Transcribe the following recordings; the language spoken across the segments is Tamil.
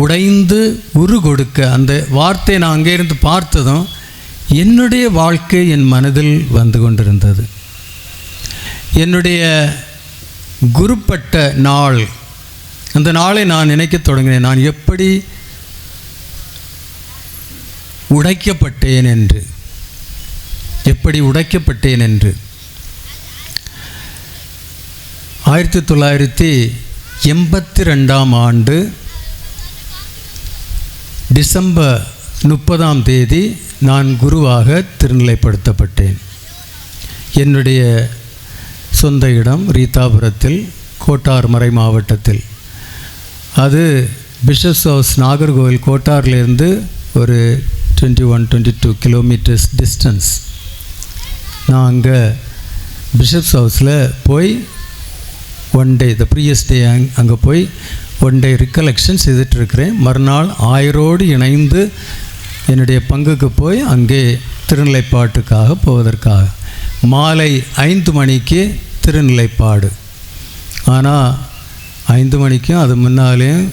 உடைந்து உரு கொடுக்க அந்த வார்த்தையை நான் அங்கே இருந்து பார்த்ததும் என்னுடைய வாழ்க்கை என் மனதில் வந்து கொண்டிருந்தது. என்னுடைய குருப்பட்ட நாள் அந்த நாளை நான் நினைக்க தொடங்கினேன். நான் எப்படி உடைக்கப்பட்டேன் என்று எப்படி உடைக்கப்பட்டேன் என்று. ஆயிரத்தி தொள்ளாயிரத்தி எண்பத்தி ரெண்டாம் ஆண்டு டிசம்பர் முப்பதாம் தேதி நான் குருவாக திருநிலைப்படுத்தப்பட்டேன். என்னுடைய சொந்த இடம் ரீதாபுரத்தில் கோட்டார்மறை மாவட்டத்தில். அது பிஷப்ஸ் ஹவுஸ் நாகர்கோவில் கோட்டார்லேருந்து ஒரு twenty one twenty two kilometres distance நான் அங்கே பிஷப்ஸ் ஹவுஸில் போய் ஒன் டே த ப்ரீயஸ் டே அங் அங்கே போய் ஒன் டே ரிகலெக்ஷன் செய்துட்ருக்கிறேன் மறுநாள் ஆயரோடு இணைந்து என்னுடைய பங்குக்கு போய் அங்கே திருநிலைப்பாட்டுக்காக போவதற்காக. மாலை ஐந்து மணிக்கு திருநிலைப்பாடு. ஆனால் ஐந்து மணிக்கும் அது முன்னாலேயும்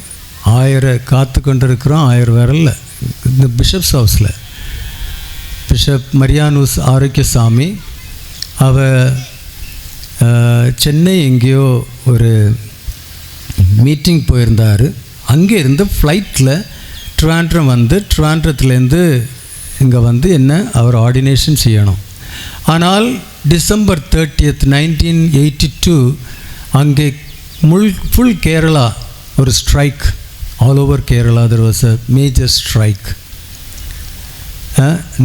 ஆயரை காத்து கொண்டிருக்கிறோம். ஆயர் வரல இந்த பிஷப்ஸ் ஹவுஸில். பிஷப் மரியானூஸ் ஆரோக்கியசாமி அவ சென்னை எங்கேயோ ஒரு மீட்டிங் போயிருந்தார். அங்கே இருந்து ஃப்ளைட்டில் ட்ரிவாண்ட்ரம் வந்து ட்ரிவாண்ட்ரத்துலேருந்து இங்கே வந்து என்ன அவர் ஆர்டினேஷன் செய்யணும். ஆனால் December thirtieth nineteen eighty two அங்கே முள் ஃபுல் கேரளா ஒரு strike all over Kerala there was a major strike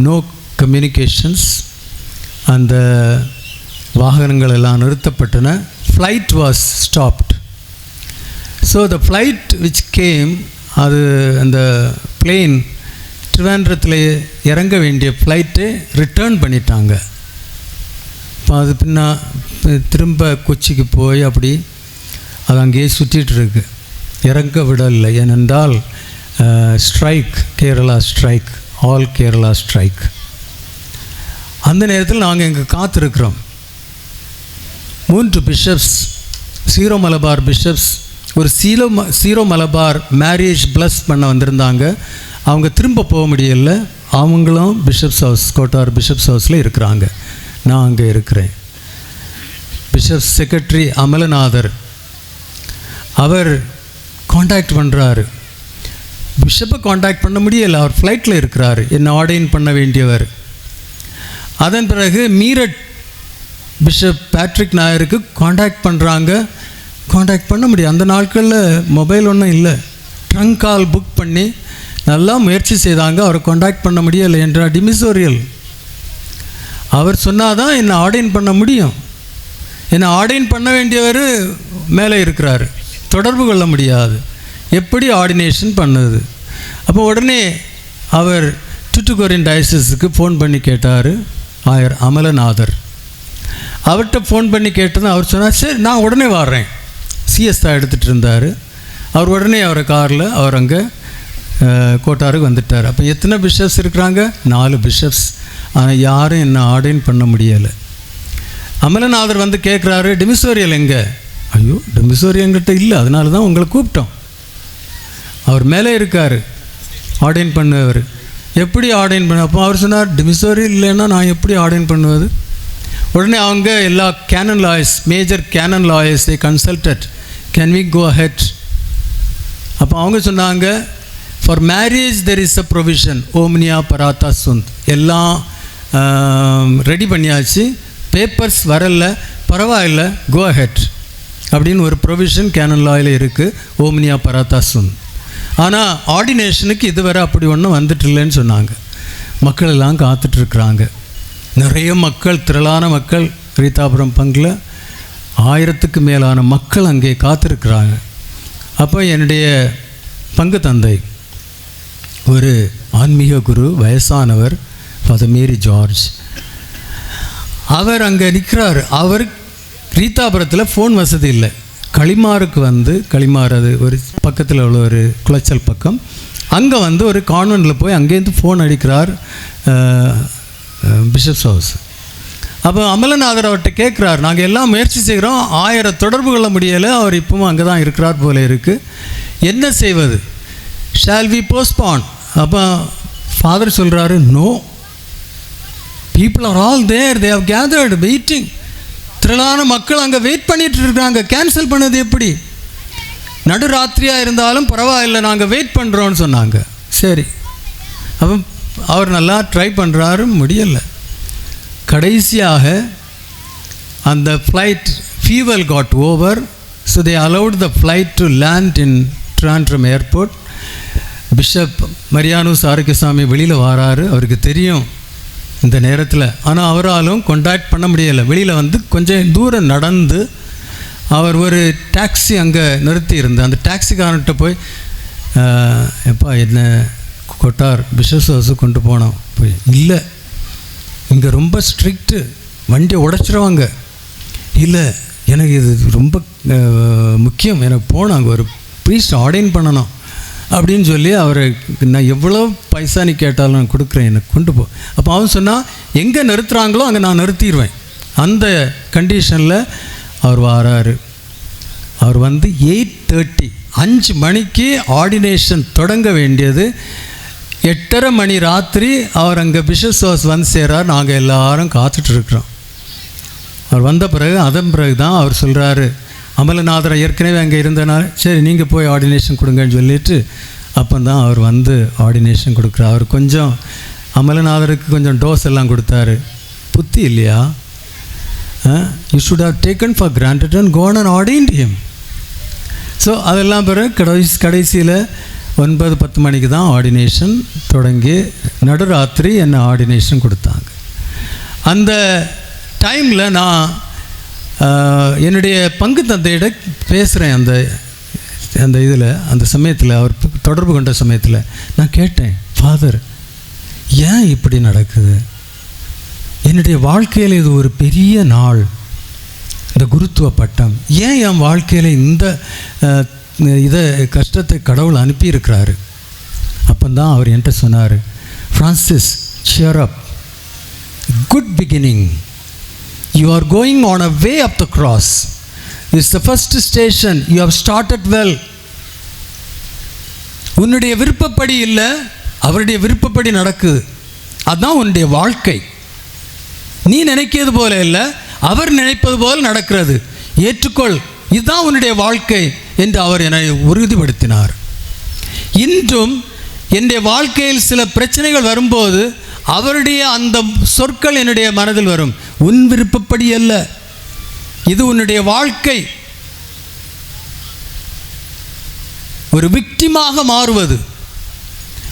no communications அந்த வாகனங்கள் எல்லாம் நிறுத்தப்பட்டன. Flight was stopped so the flight which came அது அந்த பிளெயின் ட்ரிவாண்ட்ரத்தில் இறங்க வேண்டிய ஃப்ளைட்டே ரிட்டர்ன் பண்ணிட்டாங்க. இப்போ அது பின்னா திரும்ப கொச்சிக்கு போய் அப்படி அது அங்கேயே சுற்றிட்டுருக்கு இறங்க விடலை. ஏனென்றால் strike Kerala strike all Kerala strike அந்த நேரத்தில் நாங்கள் இங்கே காத்திருக்கிறோம். மூன்று பிஷப்ஸ் சீரோ மலபார் பிஷப்ஸ் ஒரு சீலோ ம சீரோ மலபார் மேரேஜ் ப்ளஸ் பண்ண வந்திருந்தாங்க. அவங்க திரும்ப போக முடியல. அவங்களும் பிஷப்ஸ் ஹவுஸ் கோட்டார் பிஷப்ஸ் ஹவுஸில் இருக்கிறாங்க. நான் அங்கே இருக்கிறேன். பிஷப் செக்ரட்டரி அமலநாதர் அவர் காண்டாக்ட் பண்ணுறாரு பிஷப்பை காண்டாக்ட் பண்ண முடியலை. அவர் ஃப்ளைட்டில் இருக்கிறார். என்னை ஆர்டைன் பண்ண வேண்டியவர். அதன் பிறகு மீரட் பிஷப் பேட்ரிக் நாயருக்கு காண்டாக்ட் பண்ணுறாங்க காண்டாக்ட் பண்ண முடியும் அந்த நாட்களில் மொபைல் ஒன்றும் இல்லை. ட்ரங்க் கால் புக் பண்ணி நல்லா முயற்சி செய்தாங்க. அவரை காண்டாக்ட் பண்ண முடியலை என்றார் டிமிசோரியல் அவர் சொன்னாதான் என்னை ஆர்டைன் பண்ண முடியும். என்னை ஆர்டைன் பண்ண வேண்டியவர் மேலே இருக்கிறாரு. தொடர்பு கொள்ள முடியாது. எப்படி ஆர்டினேஷன் பண்ணுது? அப்போ உடனே அவர் டுட்டுகோரின் டயசிஸுக்கு ஃபோன் பண்ணி கேட்டார் ஆயர் அமலநாதர். அவர்கிட்ட ஃபோன் பண்ணி கேட்டதும் அவர் சொன்னார் சரி நான் உடனே வர்றேன். சிஎஸ் தான் எடுத்துகிட்டு இருந்தார். அவர் உடனே அவரை காரில் அவர் அங்கே கோட்டாருக்கு வந்துட்டார். அப்போ எத்தனை பிஷப்ஸ் இருக்கிறாங்க? நாலு பிஷப்ஸ். ஆனால் யாரும் என்ன ஆர்டைன் பண்ண முடியலை. அமலநாதர் வந்து கேட்குறாரு டிமிசோரியல் எங்கே? ஐயோ டிமிசோரியல் எங்கிட்ட இல்லை. அதனால தான் உங்களை கூப்பிட்டோம். அவர் மேலே இருக்கார். ஆர்டைன் பண்ணுவார் எப்படி ஆர்டைன் பண்ண? அப்போ அவர் சொன்னார் டிமிசோரி இல்லைன்னா நான் எப்படி ஆர்டைன் பண்ணுவது? உடனே அவங்க எல்லா canon lawyers major canon லாயர்ஸை consulted can we go ahead அப்போ அவங்க சொன்னாங்க for marriage there is a provision ஓம்னியா பராத்தா சுந்த் எல்லாம் ரெடி பண்ணியாச்சு. பேப்பர்ஸ் வரல. பரவாயில்ல. கோ ஹெட் அப்படின்னு ஒரு ப்ரொவிஷன் கேனன் லாயில் இருக்குது ஓம்னியா பராத்தா சுந்த் ஆனால் ஆர்டினேஷனுக்கு இதுவரை அப்படி ஒன்றும் வந்துட்டு இல்லைன்னு சொன்னாங்க. மக்கள் எல்லாம் காத்துட்ருக்குறாங்க நிறைய மக்கள் திரளான மக்கள் ரீதாபுரம் பங்கில் ஆயிரத்துக்கு மேலான மக்கள் அங்கே காத்திருக்கிறாங்க. அப்போ என்னுடைய பங்கு தந்தை ஒரு ஆன்மீக குரு வயசானவர் ஃபாதர் மேரி ஜார்ஜ். அவர் அங்கே நிற்கிறார் அவர் ரீதாபுரத்தில் ஃபோன் வசதி இல்லை. களிமாருக்கு வந்து களிமார் அது ஒரு பக்கத்தில் உள்ள ஒரு குளச்சல் பக்கம். அங்கே வந்து ஒரு கான்வெண்ட்டில் போய் அங்கேருந்து ஃபோன் அடிக்கிறார் பிஷப்ஸ் ஹவுஸ் அப்போ அமலநாதர் அவர்கிட்ட கேட்குறாரு நாங்கள் எல்லாம் முயற்சி செய்கிறோம் ஆயிரம் தொடர்பு கொள்ள முடியலை. அவர் இப்பவும் அங்கே தான் இருக்கிறார் போல இருக்குது என்ன செய்வது? ஷால் வி போஸ்ட்பான் அப்போ ஃபாதர் சொல்கிறாரு no people are all there they've gathered waiting திரளான மக்கள் அங்கே வெயிட் பண்ணிட்டு இருக்காங்க. கேன்சல் பண்ணது எப்படி? நடுராத்திரியாக இருந்தாலும் பரவாயில்லை. நாங்கள் வெயிட் பண்ணுறோன்னு சொன்னாங்க. சரி. அப்போ அவர் நல்லா ட்ரை பண்ணுறாரு முடியலை. கடைசியாக அந்த flight fuel got over so they allowed the flight to land in Trivandrum airport bishop Marianus Arokiasamy வெளியில் வராரு அவருக்கு தெரியும் இந்த நேரத்தில். ஆனால் அவராலும் கொண்டாக்ட் பண்ண முடியலை. வெளியில் வந்து கொஞ்சம் தூரம் நடந்து அவர் ஒரு டாக்ஸி அங்கே நிறுத்தி இருந்து அந்த டாக்ஸிக்காரன்ட்ட போய் எப்பா என்ன கொட்டார் பிஷப் ஹவுஸு கொண்டு போனோம் போய் இல்லை இங்கே ரொம்ப ஸ்ட்ரிக்ட்டு வண்டியை உடச்சிருவாங்க. இல்லை எனக்கு இது ரொம்ப முக்கியம். எனக்கு போகணும் அங்கே ஒரு ப்ரீஸ்ட் ஆர்டைன் பண்ணணும் அப்படின்னு சொல்லி அவரை நான் எவ்வளோ பைசா நீ கேட்டாலும் நான் கொடுக்குறேன் எனக்கு கொண்டு போ. அப்போ அவன் சொன்னால் எங்கே நிறுத்துகிறாங்களோ அங்கே நான் நிறுத்திடுவேன் அந்த கண்டிஷனில் அவர் வராரு. அவர் வந்து எயிட் தேர்ட்டி அஞ்சு மணிக்கு ஆர்டினேஷன் தொடங்க வேண்டியது எட்டரை மணி ராத்திரி அவர் அங்கே பிஷஸ் வந்து சேரார். நாங்கள் எல்லாரும் காத்துட்ருக்குறோம். அவர் வந்த பிறகு அதன் பிறகு தான் அவர் சொல்கிறாரு அமலநாதரை ஏற்கனவே அங்கே இருந்தனால சரி நீங்கள் போய் ஆர்டினேஷன் கொடுங்கன்னு சொல்லிட்டு அப்போ தான் அவர் வந்து ஆர்டினேஷன் கொடுக்குறார். அவர் கொஞ்சம் அமலநாதருக்கு கொஞ்சம் டோஸ் எல்லாம் கொடுத்தாரு. புத்தி இல்லையா? You should have taken for granted and gone and ordained him so அதெல்லாம் பிறகு கடைசி கடைசியில் ஒன்பது பத்து மணிக்கு தான் ஆர்டினேஷன் தொடங்கி நடுராத்திரி என்னை ஆர்டினேஷன் கொடுத்தாங்க. அந்த டைமில் நான் என்னுடைய பங்கு தந்தையிட பேசுகிறேன் அந்த அந்த இதில் அந்த சமயத்தில் அவர் தொடர்பு கொண்ட சமயத்தில். நான் கேட்டேன் ஃபாதர் ஏன் இப்படி நடக்குது? என்னுடைய வாழ்க்கையில் இது ஒரு பெரிய நாள். இந்த குருத்துவ பட்டம். ஏன் என் வாழ்க்கையில் இந்த இதை கஷ்டத்தை கடவுள் அனுப்பியிருக்கிறாரு. அப்போ தான் அவர் என்கிட்ட சொன்னார் Francis cheer up good beginning you are going on a way of the cross is the first station you have started well உன்னுடைய விருப்பப்படி இல்லை அவருடைய விருப்பப்படி நடக்குது அதுதான் உன்னுடைய வாழ்க்கை. நீ நினைக்கிறது போல இல்லை அவர் நினைப்பது போல் நடக்கிறது. ஏற்றுக்கொள். இதுதான் உன்னுடைய வாழ்க்கை என்று அவர் என்னை உறுதிப்படுத்தினார். இன்றும் என்னுடைய வாழ்க்கையில் சில பிரச்சனைகள் வரும்போது அவருடைய அந்த சொற்கள் என்னுடைய மனதில் வரும். உன் விருப்பப்படி அல்ல. இது உன்னுடைய வாழ்க்கை. ஒரு விக்டிமாக மாறுவது.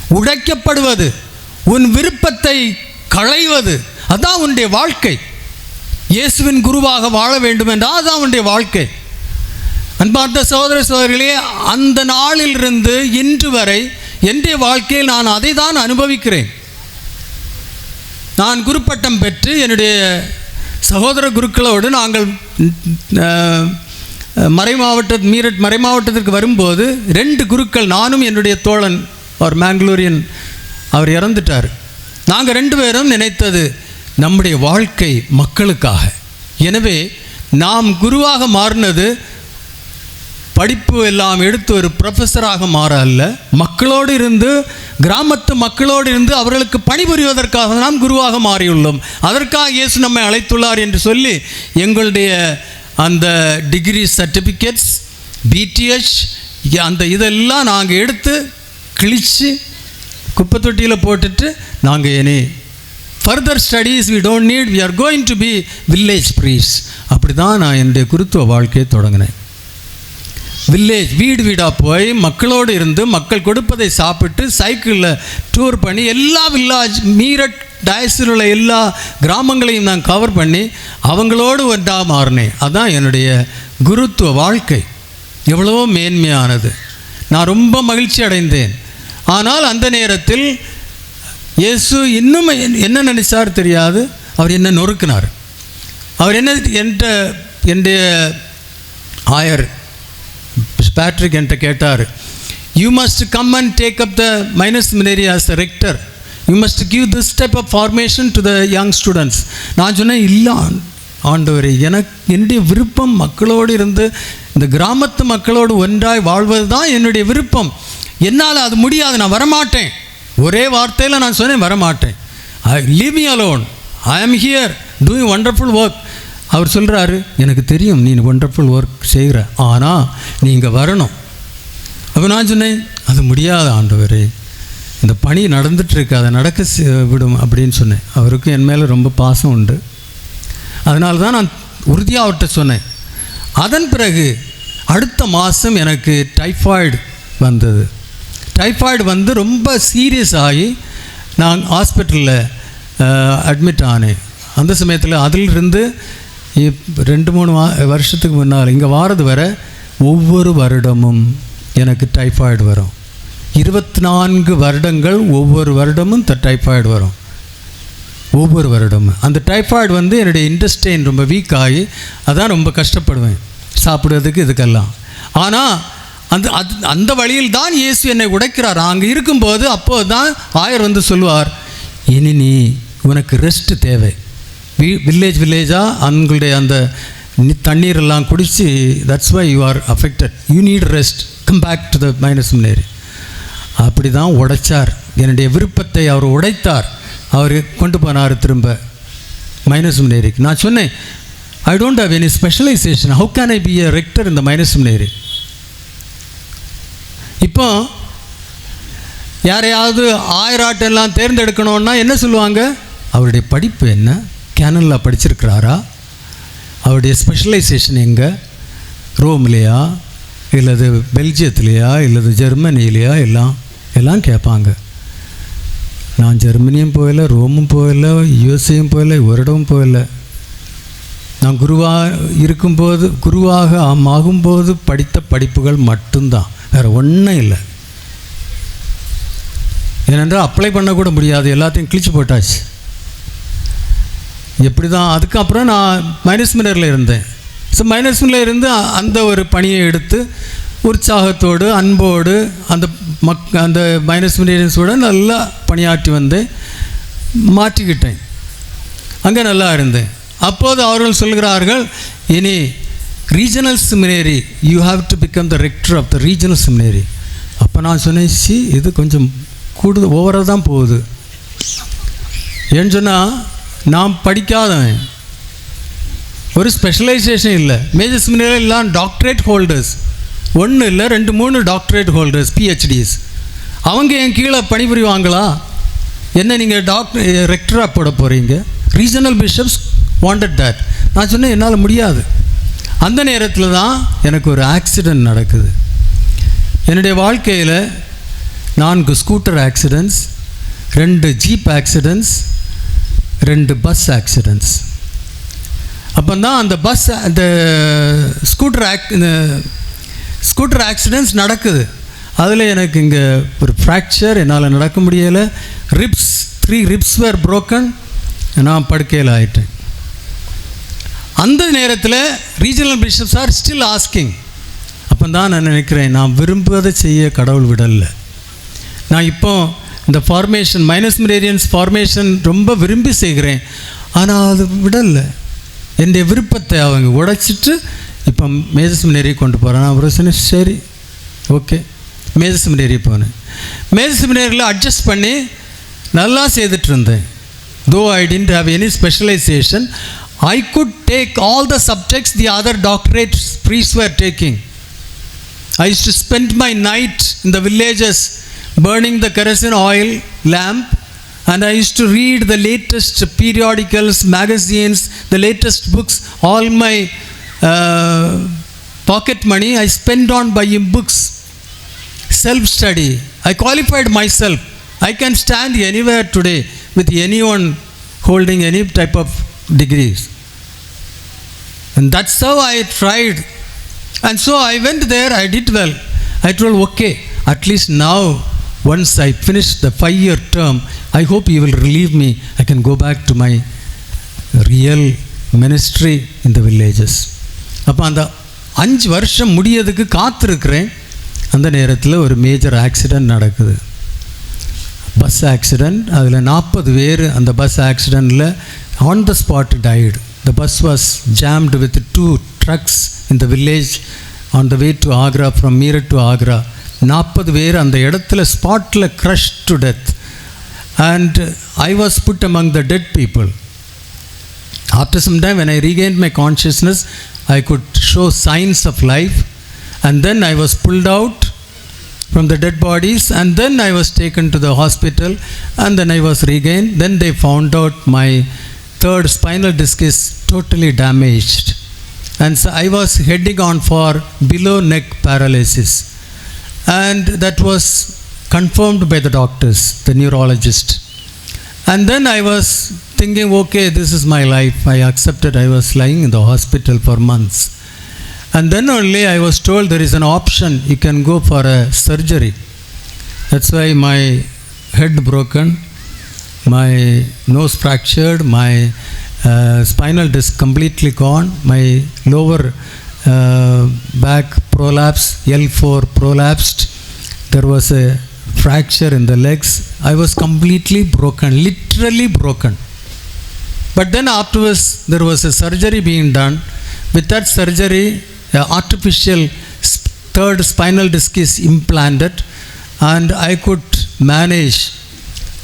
உடைக்கப்படுவது. உன் விருப்பத்தை களைவது. அதான் உன்னுடைய வாழ்க்கை. இயேசுவின் குருவாக வாழ வேண்டும் என்றால் அதான் உன்னுடைய வாழ்க்கை. அன்பார்ந்த சகோதர சோதரிகளே அந்த நாளிலிருந்து இன்று வரை என்னுடைய வாழ்க்கையில் நான் அதை தான் அனுபவிக்கிறேன். நான் குருப்பட்டம் பெற்று என்னுடைய சகோதர குருக்களோடு நாங்கள் மறை மாவட்ட மீரட் மறை மாவட்டத்திற்கு வரும்போது ரெண்டு குருக்கள் நானும் என்னுடைய தோழன் அவர் மேங்களூரியன் அவர் இறந்துட்டார். நாங்கள் ரெண்டு பேரும் நினைத்தது நம்முடைய வாழ்க்கை மக்களுக்காக. எனவே நாம் குருவாக மாறினது படிப்பு எல்லாம் எடுத்து ஒரு ப்ரொஃபஸராக மாற அல்ல. மக்களோடு இருந்து கிராமத்து மக்களோடு இருந்து அவர்களுக்கு பணிபுரிவதற்காக நாம் குருவாக மாறியுள்ளோம். அதற்காக இயேசு நம்மை அழைத்துள்ளார் என்று சொல்லி எங்களுடைய அந்த டிகிரி சர்டிஃபிகேட்ஸ் பிடிஎச் அந்த இதெல்லாம் நாங்கள் எடுத்து கிழித்து குப்பை தொட்டியில் போட்டுட்டு நாங்கள் இனி further studies we don't need we are going to be village priests அப்படி தான் நான் என்னுடைய குருத்துவ வாழ்க்கையை தொடங்கினேன். வில்லேஜ் வீடு வீடாக போய் மக்களோடு இருந்து மக்கள் கொடுப்பதை சாப்பிட்டு சைக்கிளில் டூர் பண்ணி எல்லா வில்லாஜ் மீரட் டயஸில் உள்ள எல்லா கிராமங்களையும் நான் கவர் பண்ணி அவங்களோடு ஒன்றாக மாறினேன் அதான் என்னுடைய குருத்துவ வாழ்க்கை. எவ்வளவோ மேன்மையானது. நான் ரொம்ப மகிழ்ச்சி அடைந்தேன். ஆனால் அந்த நேரத்தில் இயேசு இன்னும் என்ன நினைச்சார் தெரியாது? அவர் என்ன நொறுக்கினார். அவர் என்ன என்கிட்ட என்னுடைய ஆயர் பேட்ரிக் என்கிட்ட கேட்டார் you must come and take up the minor seminary as the rector you must give this type of formation to the young students நான் சொன்னேன் இல்லை ஆண்டவர் எனக்கு என்னுடைய விருப்பம் மக்களோடு இருந்து இந்த கிராமத்து மக்களோடு ஒன்றாய் வாழ்வது தான் என்னுடைய விருப்பம். என்னால் அது முடியாது நான் வரமாட்டேன். ஒரே வார்த்தையில் நான் சொன்னேன் வரமாட்டேன். I leave me alone I am here doing wonderful work அவர் சொல்கிறாரு எனக்கு தெரியும் நீ ஒண்டர்ஃபுல் ஒர்க் செய்கிற ஆனால் நீ இங்கே வரணும். அப்போ நான் சொன்னேன் அது முடியாத ஆண்டவரே இந்த பணி நடந்துகிட்ருக்கு அதை நடக்க செ- விடும் அப்படின்னு சொன்னேன். அவருக்கு என் மேலே ரொம்ப பாசம் உண்டு. அதனால தான் நான் உறுதியாக அவர்கிட்ட சொன்னேன். அதன் பிறகு அடுத்த மாதம் எனக்கு டைஃபாய்டு வந்தது. டைஃபாய்டு வந்து ரொம்ப சீரியஸ் ஆகி நான் ஹாஸ்பிட்டலில் அட்மிட் ஆனேன். அந்த சமயத்தில் அதிலிருந்து இப் ரெண்டு மூணு வா வருஷத்துக்கு முன்னால் இங்கே வாரது வர ஒவ்வொரு வருடமும் எனக்கு டைஃபாய்டு வரும். இருபத்தி நான்கு வருடங்கள் ஒவ்வொரு வருடமும் த டைஃபாய்டு வரும். ஒவ்வொரு வருடமும். அந்த டைஃபாய்டு வந்து என்னுடைய இன்டெஸ்டைன் ரொம்ப வீக் ஆகி அதான் ரொம்ப கஷ்டப்படுவேன். சாப்பிடுறதுக்கு இதுக்கெல்லாம். ஆனால் அந்த அது அந்த வழியில் தான் இயேசு என்னை உடைக்கிறார். அங்கே இருக்கும்போது அப்போது தான் ஆயர் வந்து சொல்லுவார் இனி நீ உனக்கு ரெஸ்ட் தேவை. வில்லேஜ் வில்லேஜாக அவங்களுடைய அந்த தண்ணீர் எல்லாம் குடித்து that's why you are affected you need rest come back to the minor seminary அப்படி தான் உடைச்சார். என்னுடைய விருப்பத்தை அவர் உடைத்தார். அவர் கொண்டு போனார் திரும்ப மைனஸ் நேருக்கு நான் சொன்னேன் I don't have any specialisation how can I be a rector இந்த மைனஸ் நேரு இப்போ யாரையாவது ஆயிராட்டெல்லாம் தேர்ந்தெடுக்கணும்னா என்ன சொல்லுவாங்க? அவருடைய படிப்பு என்ன? கேனலில் படிச்சிருக்கிறாரா? அவருடைய ஸ்பெஷலைசேஷன் எங்கே? ரோம்லையா? இல்லது பெல்ஜியத்துலேயா? இல்லது ஜெர்மனிலேயா எல்லாம் எல்லாம் கேட்பாங்க. நான் ஜெர்மனியும் போயில ரோமும் போயில யூஎஸ்ஏயும் போகல ஒரு இடமும் போகல. நான் குருவாக இருக்கும்போது குருவாக ஆகும்போது படித்த படிப்புகள் மட்டும்தான். வேறு ஒன்றும் இல்லை. ஏனென்றால் அப்ளை பண்ணக்கூட முடியாது. எல்லாத்தையும் கிழிச்சு போட்டாச்சு. எப்படி தான் அதுக்கப்புறம் நான் மைனஸ் மினரில் இருந்தேன். ஸோ மைனஸ் மினரில் இருந்து அந்த ஒரு பணியை எடுத்து உற்சாகத்தோடு அன்போடு அந்த மக் அந்த மைனஸ் மினரியன்ஸோடு நல்லா பணியாற்றி வந்தேன் மாற்றிக்கிட்டேன். அங்கே நல்லா இருந்தேன். அப்போது அவர்கள் சொல்கிறார்கள் இனி regional seminary you have to become the rector of the regional seminary அப்போ நான் சொன்னேன் சி இது கொஞ்சம் கூடுதல் ஓவராக தான் போகுது. ஏன்னு சொன்னால் நான் படிக்காதவன். ஒரு ஸ்பெஷலைசேஷன் இல்லை. மேஜர் செமினரில் எல்லாம் டாக்டரேட் ஹோல்டர்ஸ் ஒன்று இல்லை ரெண்டு மூணு டாக்டரேட் ஹோல்டர்ஸ் பிஹெச்டிஸ் அவங்க என் கீழே பணிபுரிவாங்களா? என்ன நீங்கள் டாக்டர் ரெக்டராக போட போகிறீங்க ரீஜனல் பிஷப்ஸ் வாண்டட் தட் நான் சொன்னேன் என்னால் முடியாது. அந்த நேரத்தில் தான் எனக்கு ஒரு ஆக்சிடெண்ட் நடக்குது. என்னுடைய வாழ்க்கையில் நான்கு ஸ்கூட்டர் ஆக்சிடெண்ட்ஸ் ரெண்டு ஜீப் ஆக்சிடெண்ட்ஸ் ரெண்டு பஸ் ஆக்சிடெண்ட்ஸ் அப்போ தான் அந்த பஸ் அந்த ஸ்கூட்டர் ஆக் இந்த ஸ்கூட்டர் ஆக்சிடெண்ட்ஸ் நடக்குது. அதில் எனக்கு இங்கே ஒரு ஃப்ராக்சர் என்னால் நடக்க முடியலை. Ribs three ribs were broken நான் படுக்கையில் ஆயிட்டேன். அந்த நேரத்தில் regional bishops are still asking அப்போ தான் நான் நினைக்கிறேன் நான் விரும்புவதை செய்ய கடவுள் விடலை. நான் இப்போ இந்த ஃபார்மேஷன் மைனஸ் மிரேரியன்ஸ் ஃபார்மேஷன் ரொம்ப விரும்பி செய்கிறேன். ஆனால் அது விடலை. என்னுடைய விருப்பத்தை அவங்க உடைச்சிட்டு இப்போ மேஜஸ் மினேரி கொண்டு போகிறேன் அப்புறம் சொன்னேன் சரி ஓகே மேஜஸ் மினேரி போனேன். மேஜஸ் மினேரியில் அட்ஜஸ்ட் பண்ணி நல்லா செய்துட்டு இருந்தேன். Though I didn't have any specialisation I could take all the subjects the other doctorate priests were taking I used spend my night night in burning the kerosene oil lamp and I used to read the latest periodicals, magazines, the latest books. All my uh, pocket money I spent on buying books. Self study. I qualified myself. I can stand anywhere today with anyone holding any type of degrees. And that's how I tried. And so I went there, I did well. I told, okay, at least now, once I finish the five year term I hope you will relieve me I can go back to my real ministry in the villages அப்போ அந்த அஞ்சு வருஷம் முடியதுக்கு காத்திருக்கிறேன். அந்த நேரத்தில் ஒரு மேஜர் ஆக்சிடெண்ட் நடக்குது. பஸ் ஆக்சிடெண்ட் அதில் நாற்பது பேர் அந்த பஸ் ஆக்சிடெண்ட்டில் on the spot died the bus was jammed with two trucks in the village on the way to Agra from Meerut to Agra நாற்பது பேர் அந்த இடத்துல ஸ்பாட்டில் crush to death and I was put among the dead people After some time, when I regained my consciousness, I could show signs of life, and then I was pulled out from the dead bodies, and then I was taken to the hospital, and then I was regained. Then they found out my third spinal disc is totally damaged, and so I was heading on for below neck paralysis, and that was confirmed by the doctors, the neurologist. And then I was thinking, okay, this is my life. I accepted. I was lying in the hospital for months. And then only I was told there is an option. You can go for a surgery. That's why my head broken, my nose fractured, my uh, spinal disc completely gone, my lower back prolapse, L4 prolapsed. There was a fracture in the legs. I was completely broken, literally broken. But then afterwards, there was a surgery being done. With that surgery, a artificial sp- third spinal disc is implanted, and I could manage.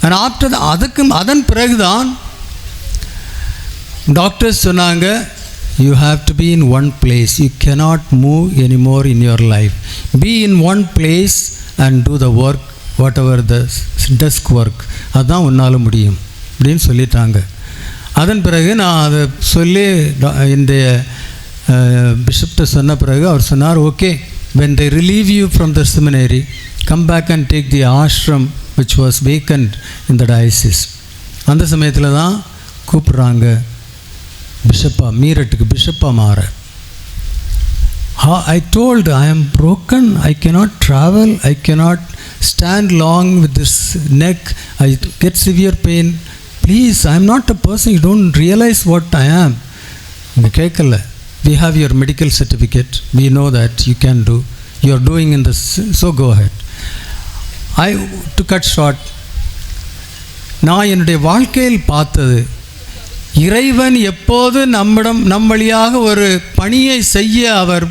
And after the அதுக்கு அதன் பிறகுதான் டாக்டர்ஸ் சொன்னாங்க you have to be in one place you cannot move anymore in your life be in one place and do the work whatever the desk work அதுதான் உன்னால் முடியும். அப்படின்னு சொல்லிட்டாங்க. அதன் பிறகு நான் அதை சொல்லி டா- என்னுடைய பிஷப்ட்ட சொன்ன பிறகு அவர் சொன்னார் okay when they relieve you from the seminary come back and take the ashram which was vacant இந்த டயசிஸ் அந்த சமயத்தில் தான் கூப்பிட்றாங்க. பிஷப்பாக மீரட்டுக்கு பிஷப்பாக மாற I told I am broken I cannot travel I cannot stand long with this neck I get severe pain please I am not a person you don't realise what I am இங்கே கேட்கல we have your medical certificate we know that you can do you are doing in this so go ahead I to cut short நான் என்னுடைய வாழ்க்கையில் பார்த்தது இறைவன் எப்போது நம்மிடம் நம் வழியாக ஒரு பணியை செய்ய அவர்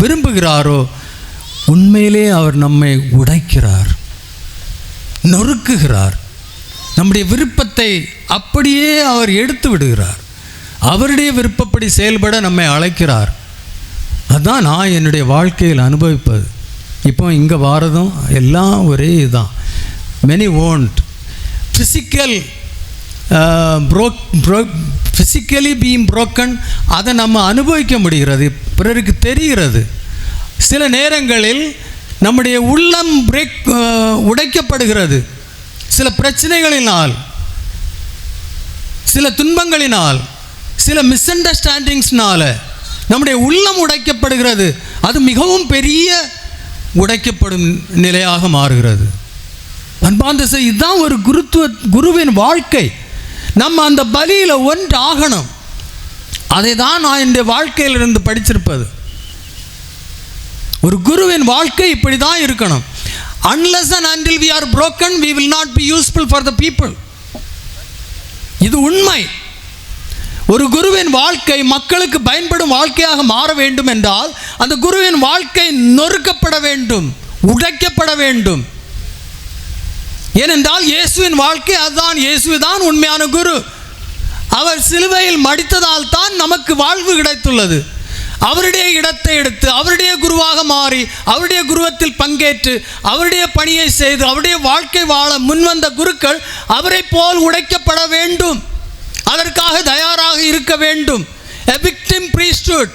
விரும்புகிறாரோ உண்மையிலே அவர் நம்மை உடைக்கிறார் நொறுக்குகிறார். நம்முடைய விருப்பத்தை அப்படியே அவர் எடுத்து விடுகிறார். அவருடைய விருப்பப்படி செயல்பட நம்மை அழைக்கிறார். அதுதான் நான் என்னுடைய வாழ்க்கையில் அனுபவிப்பது. இப்போ இங்கே வாரதும் எல்லாம் ஒரே இதுதான். Many won't physical broke bro physically been broken அதை நம்ம அனுபவிக்க முடிகிறது. பிறருக்கு தெரிகிறது. சில நேரங்களில் நம்முடைய உள்ளம் பிரேக் உடைக்கப்படுகிறது. சில பிரச்சனைகளினால் சில துன்பங்களினால் சில மிஸ் அண்டர்ஸ்டாண்டிங்ஸ்னால் நம்முடைய உள்ளம் உடைக்கப்படுகிறது. அது மிகவும் பெரிய உடைக்கப்படும் நிலையாக மாறுகிறது. அன்பாந்த இதுதான் ஒரு குருத்துவ குருவின் வாழ்க்கை. நம்ம அந்த பலியில் ஒன்று ஆகணும் அதை தான் நான் என்னுடைய வாழ்க்கையிலிருந்து படிச்சிருப்பது. ஒரு குருவின் வாழ்க்கை இப்படி தான் இருக்கணும். Unless and until we are broken we will not be useful for the people இது உண்மை. ஒரு குருவின் வாழ்க்கை மக்களுக்கு பயன்படும் வாழ்க்கையாக மாற வேண்டும் என்றால் அந்த குருவின் வாழ்க்கை நொறுக்கப்பட வேண்டும் உடைக்கப்பட வேண்டும். ஏனென்றால் இயேசுவின் வாழ்க்கை அதுதான். இயேசு தான் உண்மையான குரு. அவர் சிலுவையில் மடித்ததால் தான் நமக்கு வாழ்வு கிடைத்துள்ளது. அவருடைய இடத்தை எடுத்து அவருடைய குருவாக மாறி அவருடைய குருவத்தில் பங்கேற்று அவருடைய பணியை செய்து அவருடைய வாழ்க்கை வாழ முன்வந்த குருக்கள் அவரை போல் உடைக்கப்பட வேண்டும். அதற்காக தயாராக இருக்க வேண்டும். எ விக்டிம் ப்ரீஸ்டுட்